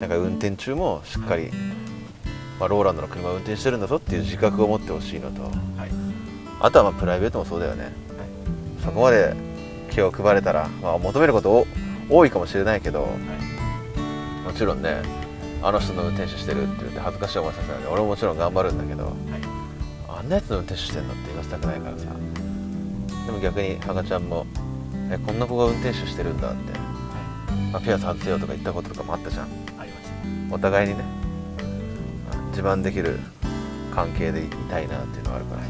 なんか運転中もしっかり、まあ、ローランドの車を運転してるんだぞっていう自覚を持ってほしいのと、あとはまあプライベートもそうだよね、そこまで気を配れたら、まあ、求めることお多いかもしれないけど、もちろんねあの人の運転手してるって言って恥ずかしい思いさせないで俺ももちろん頑張るんだけど、あんなやつの運転手してんのって言わせたくないからさ。でも逆に赤ちゃんもえこんな子が運転手してるんだって、まあ、ピアス外せよとか言ったこととかもあったじゃんお互いにね自慢できる関係でいたいなっていうのはあるから、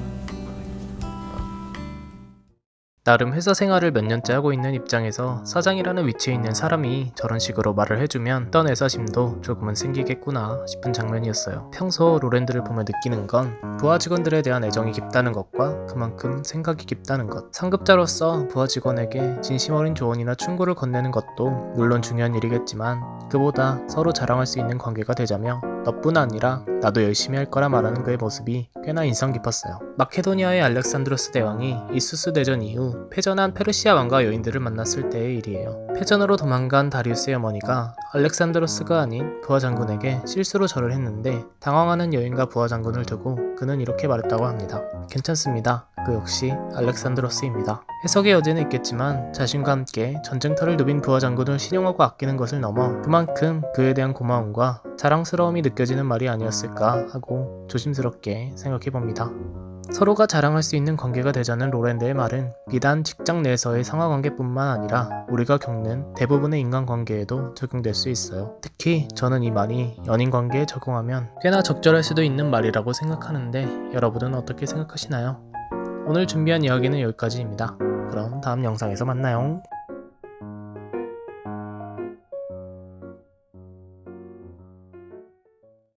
나름 회사 생활을 몇 년째 하고 있는 입장에서 사장이라는 위치에 있는 사람이 저런 식으로 말을 해주면 어떤 애사심도 조금은 생기겠구나 싶은 장면이었어요. 평소 로랜드를 보며 느끼는 건 부하 직원들에 대한 애정이 깊다는 것과 그만큼 생각이 깊다는 것. 상급자로서 부하 직원에게 진심 어린 조언이나 충고를 건네는 것도 물론 중요한 일이겠지만 그보다 서로 자랑할 수 있는 관계가 되자며 너뿐 아니라 나도 열심히 할 거라 말하는 그의 모습이 꽤나 인상 깊었어요. 마케도니아의 알렉산드로스 대왕이 이수스 대전 이후 패전한 페르시아 왕과 여인들을 만났을 때의 일이에요. 패전으로 도망간 다리우스의 어머니가 알렉산드로스가 아닌 부하 장군에게 실수로 절을 했는데 당황하는 여인과 부하 장군을 두고 그는 이렇게 말했다고 합니다. 괜찮습니다. 그 역시 알렉산드로스입니다. 해석의 여지는 있겠지만 자신과 함께 전쟁터를 누빈 부하 장군을 신용하고 아끼는 것을 넘어 그만큼 그에 대한 고마움과 자랑스러움이 느껴지는 말이 아니었을까 하고 조심스럽게 생각해 봅니다. 서로가 자랑할 수 있는 관계가 되자는 로랜드의 말은 비단 직장 내에서의 상하 관계뿐만 아니라 우리가 겪는 대부분의 인간 관계에도 적용될 수 있어요. 특히 저는 이 말이 연인 관계에 적용하면 꽤나 적절할 수도 있는 말이라고 생각하는데 여러분은 어떻게 생각하시나요? 오늘 준비한 이야기는 여기까지입니다. 그럼 다음 영상에서 만나요.